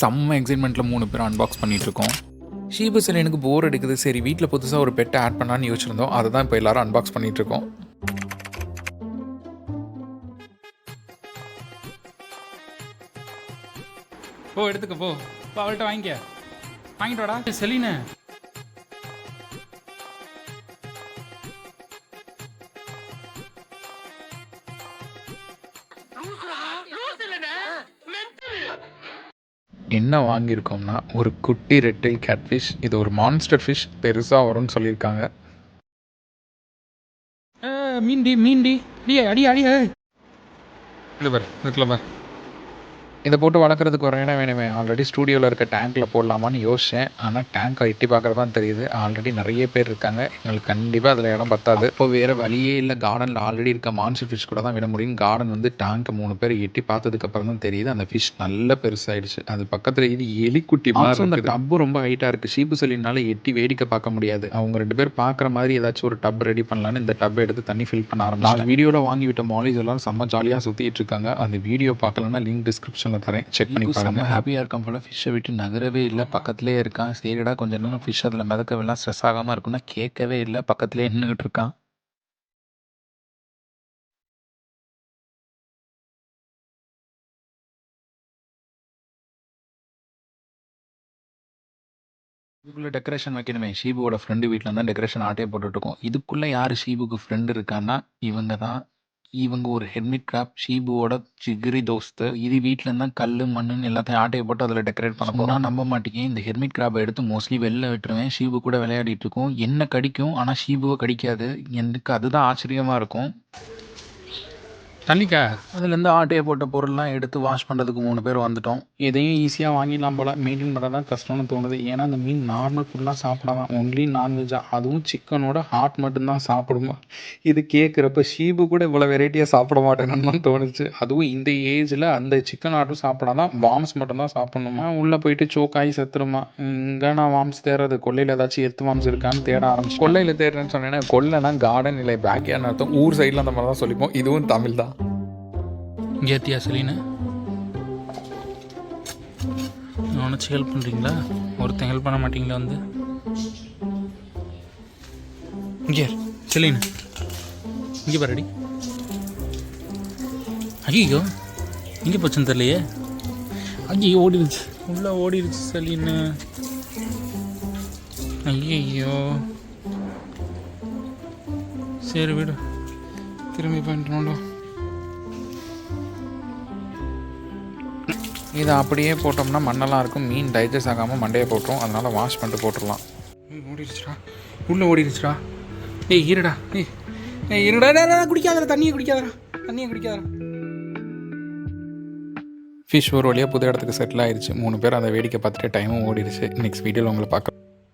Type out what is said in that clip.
செம்ம எக்ஸைட்மெண்ட்டில் மூணு பேரும் அன்பாக்ஸ் பண்ணிகிட்ருக்கோம் ஷீபு சில எனக்கு போர் அடிக்குது. சரி வீட்டில் புதுசாக ஒரு பெட்டை ஆட் பண்ணலான்னு யோசிச்சிருந்தோம். அதை தான் இப்போ எல்லாரும் அன்பாக்ஸ் பண்ணிகிட்ருக்கோம் போ எடுத்துக்க போ. போ அவள்கிட்ட வாங்கிக்க. வாங்கிட்டு வாடா. செலினு. என்ன வாங்கியிருக்கோம்னா ஒரு குட்டி ரெட்டில் கேட்ஃபிஷ். இது ஒரு மான்ஸ்டர் ஃபிஷ் பெருசாக வரும்னு சொல்லியிருக்காங்க. மீன்டி மீன்டி. அடி அடி அடி. இது பார் இதுல பார். இதை போட்டு வளர்க்குறதுக்கு ஒரு இடம் வேணுமே. ஆல்ரெடி ஸ்டூடியோவில் இருக்க டேங்க்கில் போடலாமான்னு யோசித்தேன் ஆனால் டேங்க்கை எட்டி பார்க்குறது தான் தெரியுது. ஆல்ரெடி நிறைய பேர் இருக்காங்க. எங்களுக்கு கண்டிப்பாக அதில் இடம் பத்தாது. இப்போ வேறு வழியே இல்லை. கார்டனில் ஆல்ரெடி இருக்க மான்சர் ஃபிஷ் கூட தான் விட முடியும். கார்டன் வந்து டேங்க்கை மூணு பேர் எட்டி பார்த்ததுக்கப்புறம் தான் தெரியுது. அந்த ஃபிஷ் நல்ல பெருசாயிடுச்சு. அது பக்கத்தில் இது எலிக்குட்டி மாதிரி அந்த டப்பு ரொம்ப ஹைட்டாக இருக்குது சீப்பு சொல்லினால எட்டி வேடிக்கை பார்க்க முடியாது. அவங்க ரெண்டு பேர் பார்க்குற மாதிரி ஏதாச்சும் ஒரு டப் ரெடி பண்ணலான்னு இந்த டப்பை எடுத்து தண்ணி ஃபில் பண்ண ஆரம்பிச்சு வீடியோவில் வாங்கி விட்ட மாலிஸ் எல்லாம் செம்ம ஜாலியாக சுற்றிட்டு இருக்காங்க. அந்த வீடியோ பார்க்கலன்னா லிங்க் டிஸ்கிரிப்ஷனில் தரேன். செக் பண்ணி பாருங்க. ஹாப்பியாக இருக்கான் போல. ஃபிஷ்ஷை விட்டு நகரவே இல்லை. பக்கத்துலேயே இருக்கான். சரிடா கொஞ்சம் நேரம் ஃபிஷ் அதில் மிதக்கவெல்லாம் ஸ்ட்ரெஸ் ஆகாமல் இருக்குன்னா கேட்கவே இல்லை. பக்கத்துலேயே நின்றுட்டு இருக்கான். இதுக்குள்ளே டெக்கரேஷன் வைக்கணுமே. ஷீபுவோட ஃப்ரெண்டு வீட்டில் தான் டெக்கரேஷன் ஆட்டே போட்டுட்ருக்கோம் இதுக்குள்ளே யார் ஷீபுக்கு ஃப்ரெண்டு இருக்கான்னா இவங்க தான். இவங்க ஒரு ஹெர்மிட் கிராப் ஷீபுவோட சிகிரி தோஸ்து. இது வீட்டில் இருந்தால் கல் மண்ணுன்னு எல்லாத்தையும் ஆட்டையை போட்டு அதில் டெக்கரேட் பண்ண போனால் நம்ப மாட்டேங்க. இந்த ஹெர்மிட் கிராப்பை எடுத்து மோஸ்ட்லி வெளில விட்டுருவேன். ஷீபு கூட விளையாடிட்டு இருக்கோம். என்ன கடிக்கும்? ஆனால் ஷீபுவை கடிக்காது. எனக்கு அதுதான் ஆச்சரியமாக இருக்கும். தண்ணிக்கா? அதுலேருந்து ஆட்டையை போட்ட பொருள்லாம் எடுத்து வாஷ் பண்ணுறதுக்கு மூணு பேர் வந்துட்டோம். எதையும் ஈஸியாக வாங்கிடலாம் போல். மெயின்டைன் பண்ண தான் கஷ்டம்னு தோணுது. ஏன்னா அந்த மீன் நார்மல் ஃபுல்லாக சாப்பிடாதான். ஒன்லி நான்வெஜ்ஜாக அதுவும் சிக்கனோட ஹார்ட் மட்டும்தான் சாப்பிடுமா? இது கேட்குறப்ப ஷீபு கூட இவ்வளோ வெரைட்டியாக சாப்பிட மாட்டேன்னு தான் தோணுச்சு. அதுவும் இந்த ஏஜில் அந்த சிக்கன் ஆட்டும் சாப்பிடாதான் வாம்ஸ் மட்டும்தான் சாப்பிடணுமா? உள்ளே போயிட்டு சோக்காகி செத்துருமா? இங்கே நான் வாம்ஸ் தேடுறது கொல்லையில் ஏதாச்சும் எத்து வாம்ஸ் இருக்கான்னு தேட ஆரம்பிச்சு கொல்லையில் தேடுறேன்னு சொன்னேன்னா கொல்லைனா கார்டன் இல்லை பேக்யார்ட்னு அர்த்தம். ஊர் சைடில் அந்த மாதிரி தான் சொல்லிப்போம். இதுவும் தமிழ் தான் கேத்தியா ஏத்தியா செலினு உனச்சு ஹெல்ப் பண்ணுறீங்களா ஒருத்தன் ஹெல்ப் பண்ண மாட்டீங்களா வந்து. இங்கே செலினு. இங்கே பாருடி ஐயோ இங்கே போச்சுன்னு தெரியலையே. ஐயோ ஓடிடுச்சு உள்ளே ஓடிடுச்சு செலின்னு ஐயோ சரி விடு. திரும்பி பண்ணிட்டோம்டா இதை அப்படியே போட்டோம்னா மண்ணெல்லாம் இருக்கும். மீன் டைஜஸ்ட் ஆகாமல் மண்டையை போட்டுரும். அதனால் வாஷ் பண்ணிட்டு போட்டுடலாம். ஓடிடுச்சுடா. உள்ளே ஓடிடுச்சுடா. ஏய் இருடா. ஏய் ஏய் இருடா. குடிக்காதடா. தண்ணியை குடிக்காதடா. தண்ணியை குடிக்காதடா. ஃபிஷ் ஒரு வழியாக புது இடத்துக்கு செட்டில் ஆயிடுச்சு. மூணு பேர் அதை வேடிக்கை பார்த்துட்டு டைமும் ஓடிடுச்சு. நெக்ஸ்ட் வீடியோவில் உங்களை பார்க்க